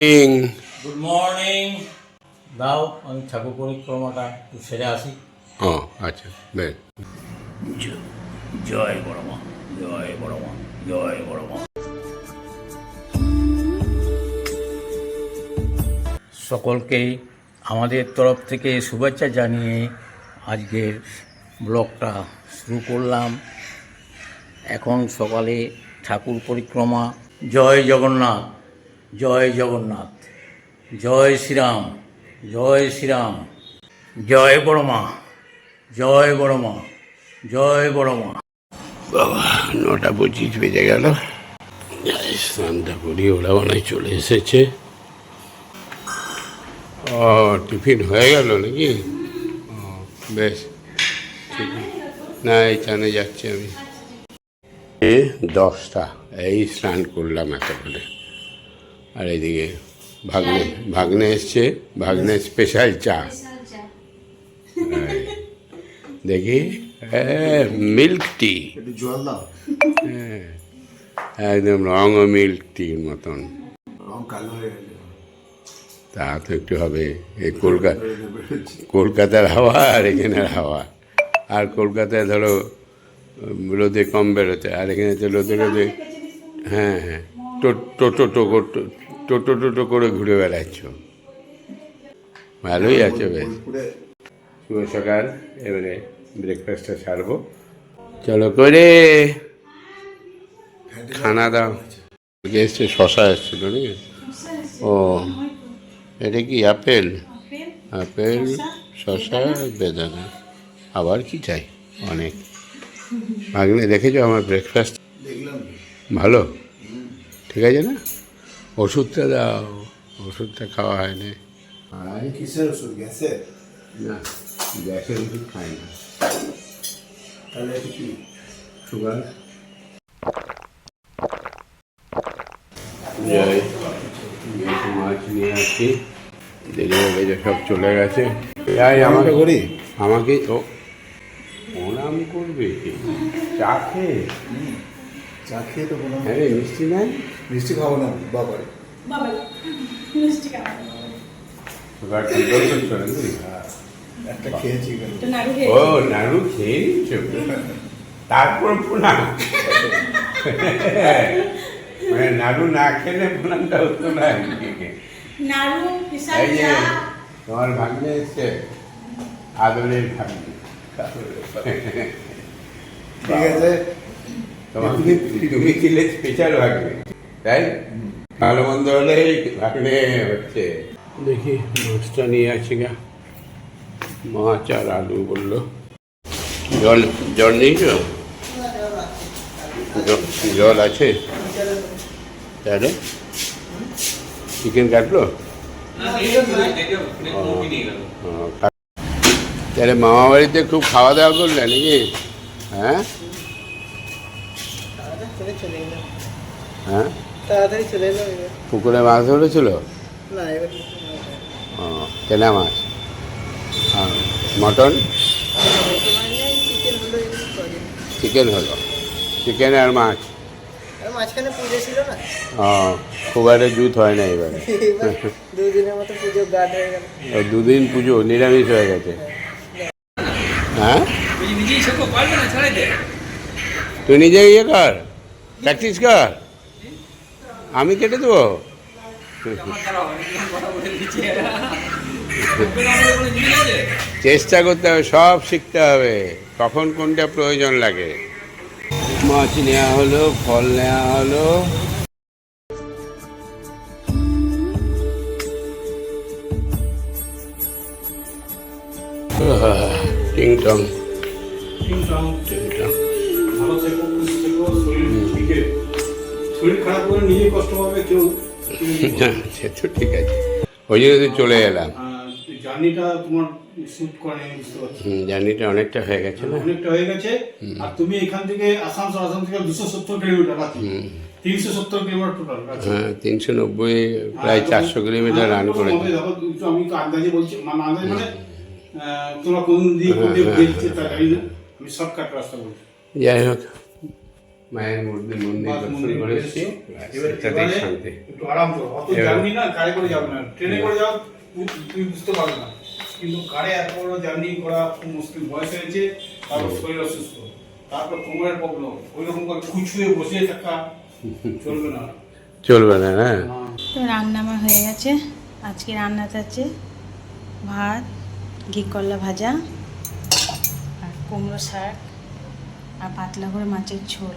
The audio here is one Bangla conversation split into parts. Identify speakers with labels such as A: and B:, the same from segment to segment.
A: গুড মর্নিং দাও আমি ঠাকুর পরিক্রমাটা একটু সেরে আসি।
B: ও আচ্ছা বেশ
A: জয় বড় মা জয় বড় মা জয় বড় মা সকলকেই আমাদের তরফ থেকে শুভেচ্ছা জানিয়ে আজকের ব্লগটা শুরু করলাম। এখন সকালে ঠাকুর পরিক্রমা। জয় জগন্নাথ। জয় জগন্নাথ, জয় শ্রীরাম জয় শ্রীরাম, জয় বড় মা জয় বড় মা জয় বড় মা
B: বাবা, নটা পঁচিশ বেজে গেল। স্নানটা করি ওরা মনে চলে এসেছে। ও, টিফিন হয়ে গেল নাকি? ও, বেশ। ঠিক না, এই চানে যাচ্ছি আমি। দশটা। এই স্নান করলাম এতক্ষণে আর এইদিকে ভাগ্নে ভাগ্নে এসছে ভাগ্নে স্পেশাল চা। এই, দেখি মিল্ক টি
C: দাও।
B: হ্যাঁ, একদম রং ও মিল্ক টির মতন।
C: হয়ে
B: তা তো একটু হবে এই কলকাতা কলকাতার হাওয়া আর এখানের হাওয়া। আর কলকাতায় ধরো রোদে কম বেরোতে আর এখানে তো রোদে রোদে হ্যাঁ হ্যাঁ। টো- টোটো টোটো টোটো টোটো করে ঘুরে বেড়াচ্ছ। ভালোই আছে বেশ। শুভ সকাল, এবারে ব্রেকফাস্টটা ছাড়বো চলো করে খানা দাও। এসছে শশা এসছিল নাকি? ও, এটা কি আপেল? আপেল, শশা, বেদানা। আবার কি চাই? অনেক। ভাগ্নে দেখেছ আমার ব্রেকফাস্ট ভালো? ঠিক আছে না? ওষুধটা দাও ওষুধটা খাওয়া হয়নি। আর
C: কিসের ওষুধ গেছে
B: না গ্যাসের ওষুধ খাই না।
C: তাহলে কি?
B: সুগার? যাই মাছ নিয়ে আসি। সব চলে গেছে। যাই আমাকে
C: করি।
B: আমাকে ও প্রণাম করবে। চা খেয়ে?
C: চা খেয়ে তো কোনো
B: হ্যাঁ মিষ্টি নাই
C: মিষ্টি খাব না বাবার।
D: বাবা মিষ্টি
B: কন্ট্রোল নাকি
C: একটা খেয়েছি
B: ও নাড়ু খেয়ে নিচ্ছ তারপর প্রণাম মানে নাড়ু না খেলে প্রণামটা হতো না
D: নাড়ু
B: এই যে তোমার ভাগ্নে এসছে। আদরের ভাগ্নে।
C: ঠিক আছে।
B: তুমি ছিলে স্পেশাল ভাগ্নে তাই ভালো মন্দ হলে ভাগ্নে হচ্ছে দেখি মাছটা নিয়ে আসি গা মাছ আর আলু বলল জল জল নিয়েছ জল আছে তাহলে চিকেন কাটলো তাহলে মামা বাড়িতে খুব খাওয়া দাওয়া করলে নাকি হ্যাঁ হ্যাঁ? পুকুরে মাছ ধরেছিল? ও কেনা মাছ? আর মটন?
E: চিকেন হলো
B: চিকেন আর মাছ?
E: মাঝখানে পুজো ছিল না?
B: ও খুব একটা জুত হয় না এবারে।
E: এবার দুদিনের মতো পুজো গার্ড হয়ে গেল।
B: দুদিন পুজো নিরামিষ হয়ে গেছে। হ্যাঁ? তুই নিজে ইয়ে কর। প্র্যাকটিস কর। আমি কেটে দেবো? চেষ্টা করতে হবে, সব শিখতে হবে। কখন কোনটা প্রয়োজন লাগে? মাছ নেওয়া হলো, ফল নেওয়া হলো। টিং।
F: শরীর খারাপ করে নিজে কষ্ট পাবে কেউ
B: সে তো ঠিক আছে। ওই জন্য তো চলে এলাম।
F: জার্নিটা তোমার করে বুঝতে পারছি?
B: জার্নিটা অনেকটা হয়ে গেছে না?
F: অনেকটা হয়ে গেছে। আর তুমি এখান থেকে আসানসোল আসাম থেকে দুশো সত্তর কিলোমিটার তিনশো সত্তর কিলোমিটার টোটাল
B: হ্যাঁ তিনশো নব্বই প্রায় চারশো কিলোমিটার রান করে
F: হবে আমি তো আন্দাজে বলছি মানে আন্দাজে মানে তোমরা কোন দিক দিক
B: হ্যাঁ,
F: না আমি শর্টকাট রাস্তা বলছি।
B: যাই হোক। মায়ের মন্দির মন্দির দর্শন করে
F: এসেছি
B: শান্তি।
F: একটু আরাম করো। অত জার্নি না কারে করে যাবে না। ট্রেনে করে যাও তুমি বুঝতে পারবে না। কিন্তু কারে এত বড় জার্নি করা খুব মুশকিল। বয়স হয়েছে তারপর শরীর অসুস্থ। তারপর কোমরের প্রবলেম ওই রকম করে খুচুয়ে বসে থাকা চলবে না।
B: চলবে না হ্যাঁ
D: তো রান্না আমার হয়ে গেছে। আজকে রান্নাতে আছে ভাত ঘি করলা ভাজা আর কুমড়ো শাক আর পাতলা করে মাছের ঝোল।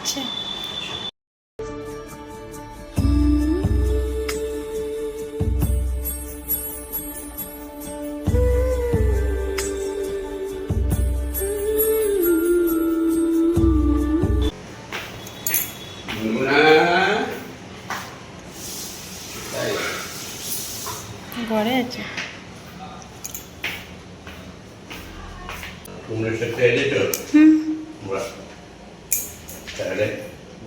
D: না আছে ঘরে আছে।
B: বাহ। তাহলে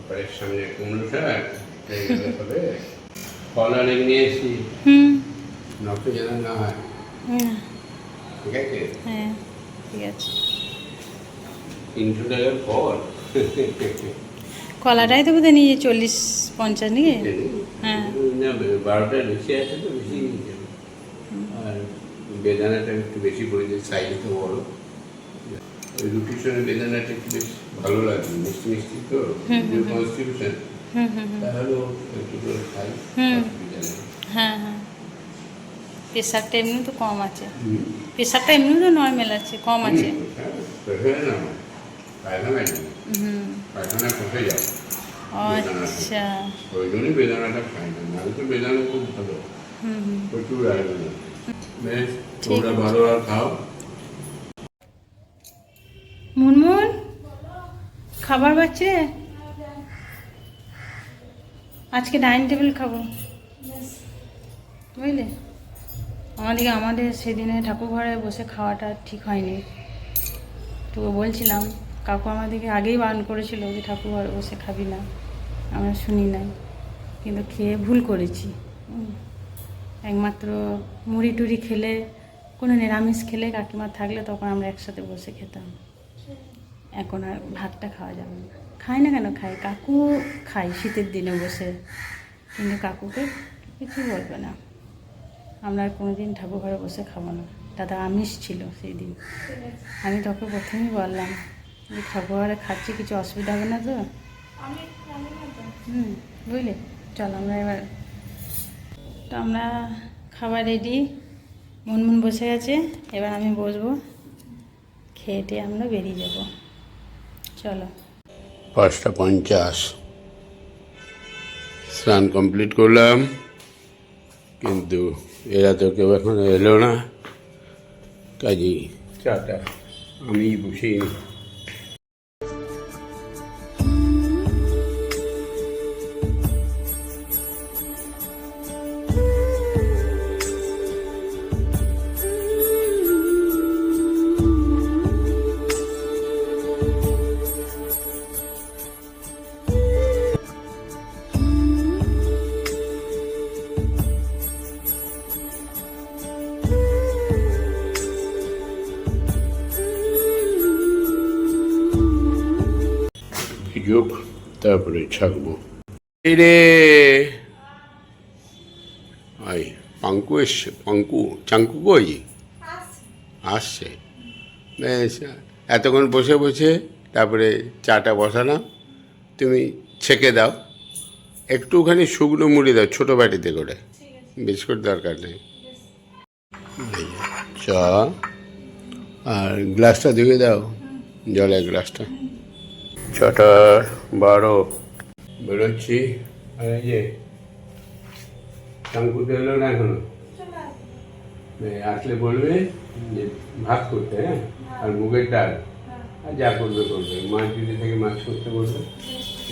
B: ঘরের সামনে কুমড়ো শাক হবে ফল অনেক নিয়ে এসেছি নষ্ট যেন না হয়।
D: হুম,
B: ঠিক আছে?
D: হ্যাঁ ঠিক আছে।
B: তিনশো টাকার ফল।
D: কলাটাই তো বোধহয় নিয়ে চল্লিশ পঞ্চাশ নিয়ে হ্যাঁ।
B: বারোটা বেশি আছে তো বেশি। আর বেদানাটা একটু বেশি পড়েছে সাইজে তো বড়। রুটির সঙ্গে বেদানাটা একটু বেশ ভালো লাগে মিষ্টি মিষ্টি তো কনস্টিটিউশন তাহলেও একটু করে খাই
D: হ্যাঁ হ্যাঁ। প্রেশারটা এমনি তো কম আছে। প্রেশারটা এমনি তো নর্মাল আছে কম আছে।
B: হ্যাঁ,
D: আচ্ছা।
B: ওই জন্যই বেদানাটা খাই না নাহলে তো বেদানা খুব ভালো।
D: হুম হুম।
B: প্রচুর আয়োজন বেশ তোমরা ভালো আর খাও।
D: মুনমুন? খাবার বাচ্চে? আজকে ডাইনিং টেবিল খাব। বুঝলে? আমাদেরকে আমাদের সেদিনে ঠাকুর ঘরে বসে খাওয়াটা ঠিক হয়নি। তো বলছিলাম কাকু আমাদেরকে আগেই বারণ করেছিল যে ঠাকুর ঘরে বসে খাবি না। আমরা শুনি নাই কিন্তু খেয়ে ভুল করেছি। একমাত্র মুড়ি টুড়ি খেলে কোনো নিরামিষ খেলে কাকিমা থাকলে তখন আমরা একসাথে বসে খেতাম। এখন আর ভাতটা খাওয়া যাবে না। খাই না কেন খাই? কাকু খাই শীতের দিনে বসে। কিন্তু কাকুকে কিছু বলবে না। আমরা আর কোনো দিন ঠাকুর ঘরে বসে খাব না। দাদা আমিষ ছিল সেই দিন। আমি তোকে প্রথমেই বললাম যে ঠাকুর ঘরে খাচ্ছি, কিছু অসুবিধা হবে না তো? হুম, বুঝলে? চল আমরা এবার তো আমরা খাবার রেডি মুনমুন বসে গেছে এবার আমি বসবো। খেয়ে টেয়ে আমরা বেরিয়ে যাব। চলো
B: পাঁচটা পঞ্চাশ স্নান কমপ্লিট করলাম কিন্তু এরা তো কেউ এখন এলো না কাজেই চাটা আমি বসিয়ে যোগ তারপরে ছাকবো এই রে আই পাঙ্কু এসছে পাঙ্কু চাঙ্কু কই আসছে বেশ এতক্ষণ বসে বসে তারপরে চাটা বসালাম তুমি ছেঁকে দাও একটুখানি শুকনো মুড়ি দাও ছোটো বাটিতে করে বিস্কুট দরকার নেই চা আর গ্লাসটা ধুয়ে দাও জলের গ্লাসটা ছটা বারো। বেরোচ্ছি। আর এই যে শাঙ্কু এলো না এখনও? আসলে বলবে যে ভাত করতে হ্যাঁ? আর মুগের ডাল। আর যা করবে করবে। মাছ যদি থেকে মাছ করতে বলবে।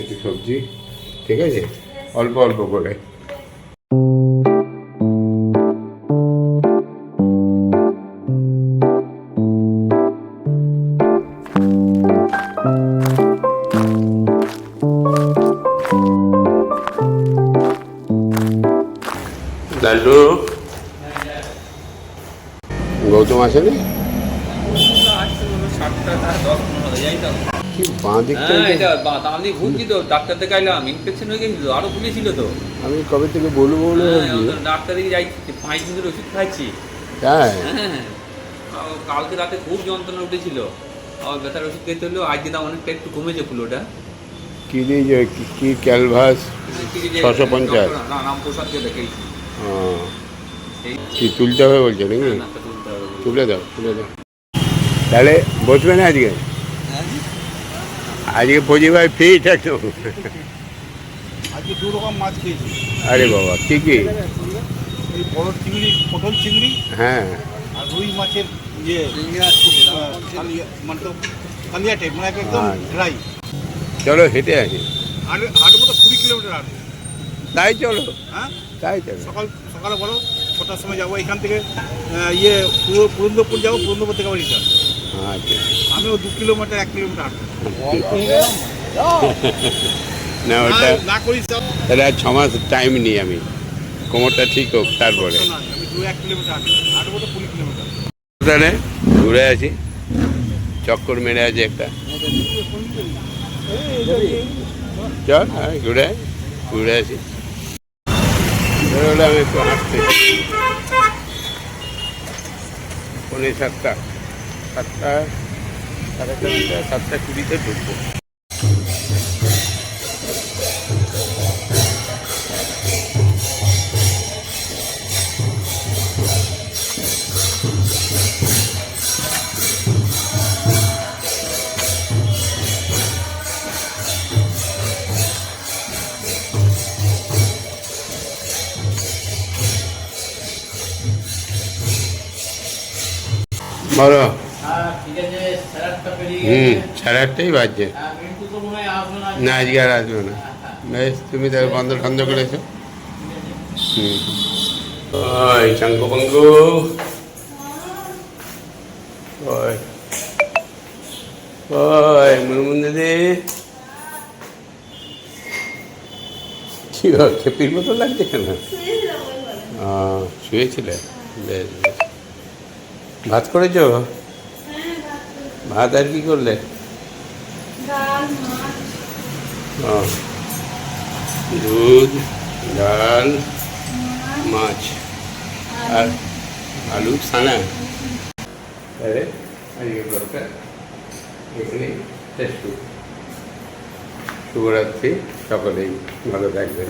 B: একটু সবজি। ঠিক আছে? অল্প অল্প করে।
G: ডাক্তার থেকে আইলাম ইনফেকশন হয়ে গেছিল আরও ফুলেছিল তো।
B: আমি কবে থেকে বলব বলে
G: হ্যাঁ, ডাক্তার যাইছি পাঁচ ওষুধ খাচ্ছি
B: হ্যাঁ।
G: হ্যাঁ কালকে রাতে খুব যন্ত্রণা উঠেছিল। আর ব্যথার ওষুধ খেতে হলো আজকে দাম অনেকটা একটু কমেছে ফুলোটা।
B: কি দিয়ে কি- কি ক্যালভাস? ছশো পঞ্চাশ।
G: না রামপ্রসাদকে দেখেছি
B: আহ,
G: এই
B: কি তুলতে হবে বলছে নাকি?
G: হ্যাঁ।
B: তুলে দাও তুলে দাও। তাহলে বসবে না আজকে? আজকে ফৌজি ভাই ফিট একদম
F: আজকে দু রকম মাছ খেয়েছি।
B: আরে বাবা কি কি?
F: বড় চিংড়ি পটল চিংড়ি
B: হ্যাঁ।
F: আর রুই মাছের ইয়ে মানে তো কালিয়া টাইপ মানে একদম। ড্রাই
B: চলো হেঁটে আসি।
F: আর হাঁটবো তো কুড়ি কিলোমিটার
B: তাই চলো।
F: হ্যাঁ?
B: তাই চলো।
F: সকাল সকালে বলো ছটার সময় যাব। এখান থেকে ইয়ে পুরো পুরন্দরপুর যাব পুরন্দপুর থেকে আবার রিটার্ন আমিও দু কিলোমিটার এক কিলোমিটার
B: না ওটা
F: না- না করি
B: তাহলে আর ছ মাস টাইম নিই আমি। কোমরটা ঠিক হোক তারপরে।
F: আমি
B: তাহলে ঘুরে আছি চক্কর মেরে আছে একটা। চল হ্যাঁ ঘুরে ঘুরে আসি। বেরোলাম একটু হাঁটতে পৌনে সাতটা। সাতটা সাড়ে সাতটা সাতটা কুড়িতে ঢুকবো। বলো
A: হ্যাঁ ঠিক আছে স্যালাডটা পেরিয়ে
B: হুম
A: গেছে
B: সাড়ে আটটাই বাজছে।
A: হ্যাঁ হয় না
B: আজকে আর আসবে না। বেশ তুমি তাহলে বন্ধ ঠন্ধ করেছ। হুম। ওই চাঙ্কু পাঙ্কু ওই। ওই মুনমুন দিদি। কি খেপির মতো লাগছে কেন? শুয়েছিলে? বেশ বেশ। ভাত করেছ। ভাত আর কি করলে? দুধ ডাল মাছ আর আলু ছানা তাহলে আজকে ব্লগটা এখানে শেষ শুভরাত্রি সকলেই ভালো থাকবেন